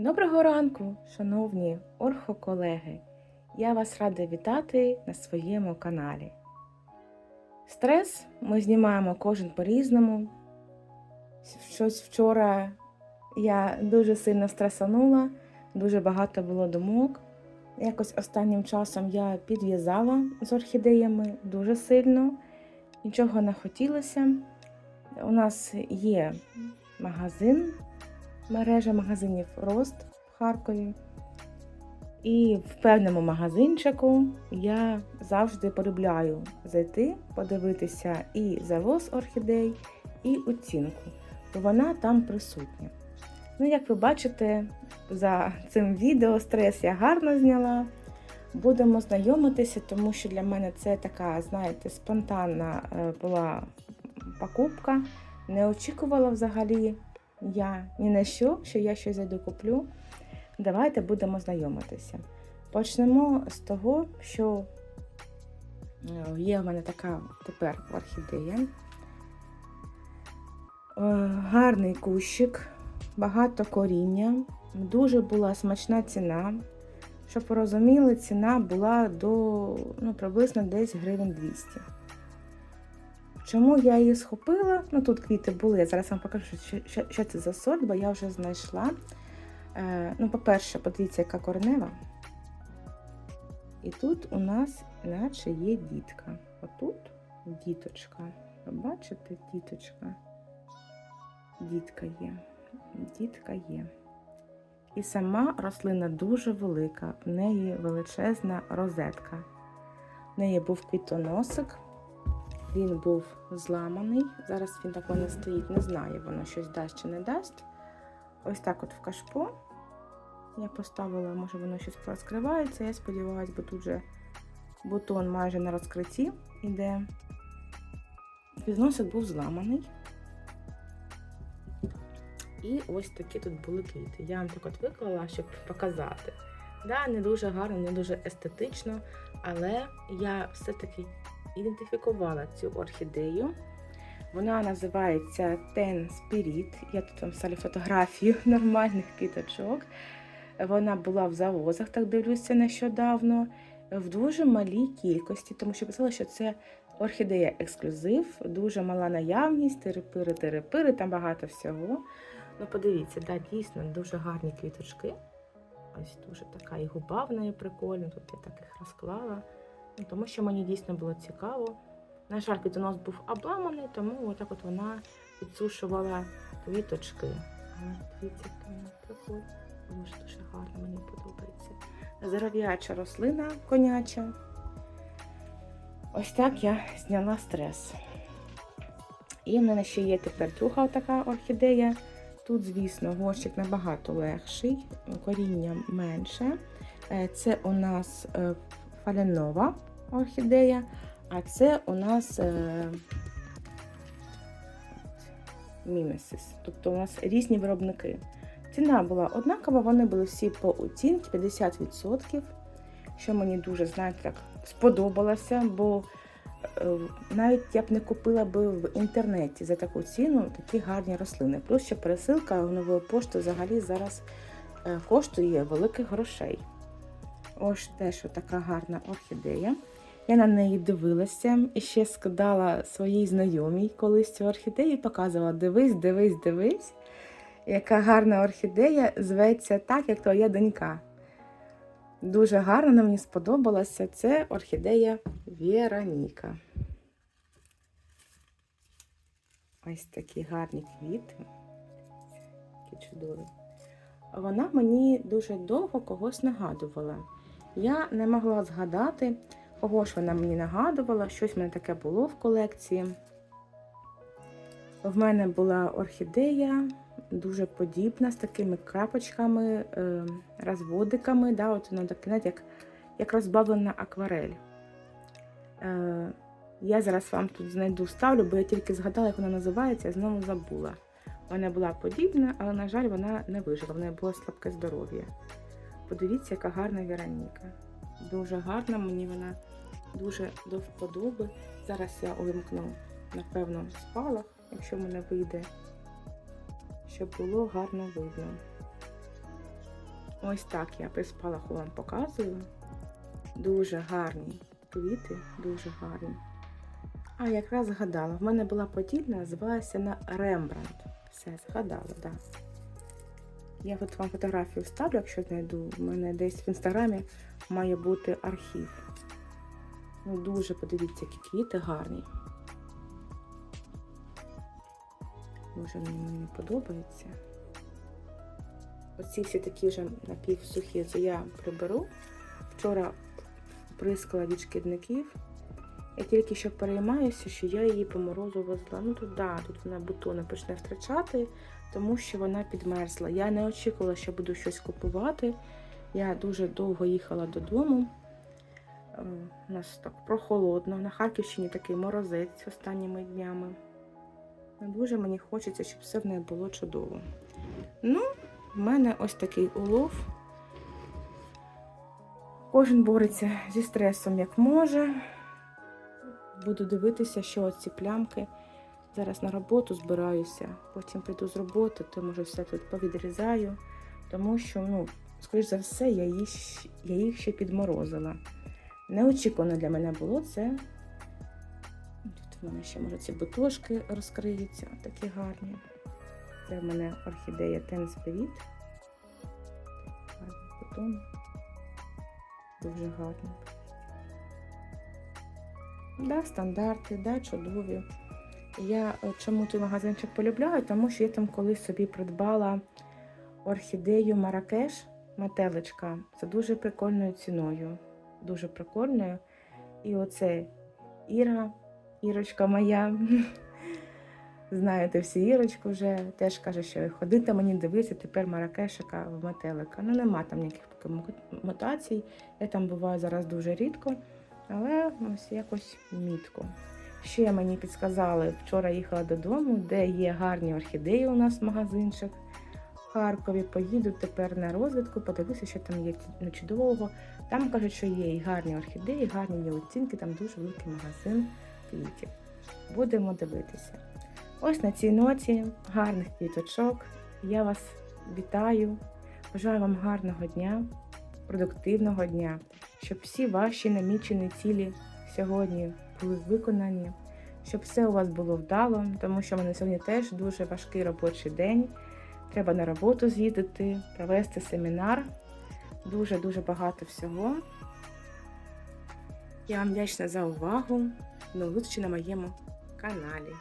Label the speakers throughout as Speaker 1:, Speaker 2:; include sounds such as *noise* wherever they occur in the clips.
Speaker 1: Доброго ранку, шановні орхоколеги! Я вас рада вітати на своєму каналі. Стрес ми знімаємо кожен по-різному. Щось вчора я дуже сильно стресанула, дуже багато було думок. Якось останнім часом я підв'язала з орхідеями дуже сильно, нічого не хотілося. У нас є магазин мережа магазинів Рост в Харкові. І в певному магазинчику я завжди полюбляю зайти, подивитися і завоз орхідей, і оцінку, бо вона там присутня. Ну, як ви бачите, за цим відео стрес я гарно зняла. Будемо знайомитися, тому що для мене це така, знаєте, спонтанна е, була покупка. Не очікувала взагалі я ні на що, що я щось зайду куплю. Давайте будемо знайомитися. Почнемо з того, що е, є в мене така тепер орхідея. Е, Гарний кущик, багато коріння, дуже була смачна ціна. Щоб ви розуміли, ціна була до ну, приблизно десь гривень 200. Чому я її схопила? Ну тут квіти були, я зараз вам покажу, що, що, це за сорт, бо я вже знайшла. Е, ну, по-перше, подивіться, яка коренева. І тут у нас наче є дітка. Отут діточка. Ви бачите, діточка? Дітка є. Дітка є. І сама рослина дуже велика, в неї величезна розетка. В неї був квітоносик. Він був зламаний. Зараз він так воно стоїть, не знаю, воно щось дасть чи не дасть. Ось так от в кашпо. Я поставила, може воно щось розкривається. Я сподіваюся, бо тут же бутон майже на розкритті іде. Підносик був зламаний. І ось такі тут були квіти. Я вам так от виклала, щоб показати. Да, не дуже гарно, не дуже естетично, але я все-таки ідентифікувала цю орхідею. Вона називається Ten Spirit. Я тут вам ставлю фотографію *laughs* нормальних квіточок. Вона була в завозах, так дивлюся нещодавно, в дуже малій кількості, тому що писала, що це орхідея ексклюзив, дуже мала наявність, терепири, терепири, там багато всього. Ну, подивіться, да, дійсно дуже гарні квіточки. Ось дуже така і губа в неї прикольна. Тут я так їх розклала. Тому що мені дійсно було цікаво. На жаль, квітонос був обламаний, тому отак от вона підсушувала квіточки. Дивіться, прикольна. Дуже дуже гарно мені подобається. Здоров'яча рослина коняча. Ось так я зняла стрес. І в мене ще є тепер друга така орхідея. Тут, звісно, горщик набагато легший, коріння менше. Е, Це у нас е, фаленова орхідея, а це у нас е, мімесис. Тобто у нас різні виробники. Ціна була однакова, вони були всі по оцінці 50%, що мені дуже, знаєте, так сподобалося, бо е, навіть я б не купила би в інтернеті за таку ціну такі гарні рослини. Плюс ще пересилка нової пошти взагалі зараз е, коштує великих грошей. Ось теж така гарна орхідея. Я на неї дивилася і ще скидала своїй знайомій колись цю орхідею і показувала: дивись, дивись, дивись, яка гарна орхідея зветься так, як твоя донька. Дуже гарно вона мені сподобалася. Це орхідея Вероніка. Ось такі гарні квіти. Які чудові. Вона мені дуже довго когось нагадувала. Я не могла згадати, кого ж вона мені нагадувала, щось в мене таке було в колекції. В мене була орхідея, дуже подібна, з такими крапочками, е, розводиками. Да, от воно таке, знаєте, як, як розбавлена акварель. Е, я зараз вам тут знайду ставлю, бо я тільки згадала, як вона називається, я знову забула. Вона була подібна, але, на жаль, вона не вижила, в неї було слабке здоров'я. Подивіться, яка гарна Вероніка. Дуже гарна, мені вона дуже до вподоби. Зараз я увімкну, напевно, спалах, якщо мене вийде, щоб було гарно видно. Ось так я при спалаху вам показую. Дуже гарні квіти, дуже гарні. А якраз згадала, в мене була подібна, називалася на Рембрандт. Все, згадала, так. Да. Я от вам фотографію вставлю, якщо знайду. У мене десь в інстаграмі має бути архів. Ну, дуже подивіться, які квіти гарні. Дуже мені, мені подобається. Оці всі такі вже напівсухі, я приберу. Вчора прискала від шкідників. Я тільки що переймаюся, що я її по морозу везла. Ну тут да, тут вона бутони почне втрачати, тому що вона підмерзла. Я не очікувала, що буду щось купувати. Я дуже довго їхала додому. Е, У нас так прохолодно. На Харківщині такий морозець останніми днями. Дуже мені хочеться, щоб все в неї було чудово. Ну, в мене ось такий улов. Кожен бореться зі стресом як може. Буду дивитися, що ці плямки. Зараз на роботу збираюся, потім прийду з роботи, то може все тут повідрізаю, тому що, ну, скоріш за все, я їх, я їх ще підморозила. Неочікувано для мене було це. Тут в мене ще, може, ці бутошки розкриються, такі гарні. Це в мене орхідея Тенс Привіт. Гарний бутон. Дуже гарний. Да, стандарти, да, чудові. Я е, чому той магазинчик полюбляю, тому що я там колись собі придбала орхідею Маракеш метеличка. Це дуже прикольною ціною. Дуже прикольною. І оце Іра, Ірочка моя. *laughs* Знаєте, всі Ірочку вже теж каже, що ходити мені дивитися тепер Маракешика в метелика. Ну, нема там ніяких мутацій. Я там буваю зараз дуже рідко, але ось якось мітко. Ще мені підсказали, вчора їхала додому, де є гарні орхідеї у нас магазинчик. Харкові поїду тепер на розвідку, подивлюся, що там є ну, чудового. Там кажуть, що є і гарні орхідеї, і гарні є оцінки, там дуже великий магазин квітів. Будемо дивитися. Ось на цій ноті гарних квіточок. Я вас вітаю. Бажаю вам гарного дня, продуктивного дня, щоб всі ваші намічені цілі сьогодні були виконані, щоб все у вас було вдало, тому що в мене сьогодні теж дуже важкий робочий день. Треба на роботу з'їздити, провести семінар. Дуже-дуже багато всього. Я вам вдячна за увагу. До на моєму каналі.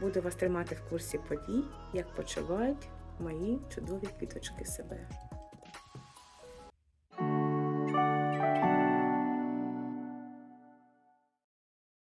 Speaker 1: Буду вас тримати в курсі подій, як почувають мої чудові квіточки себе.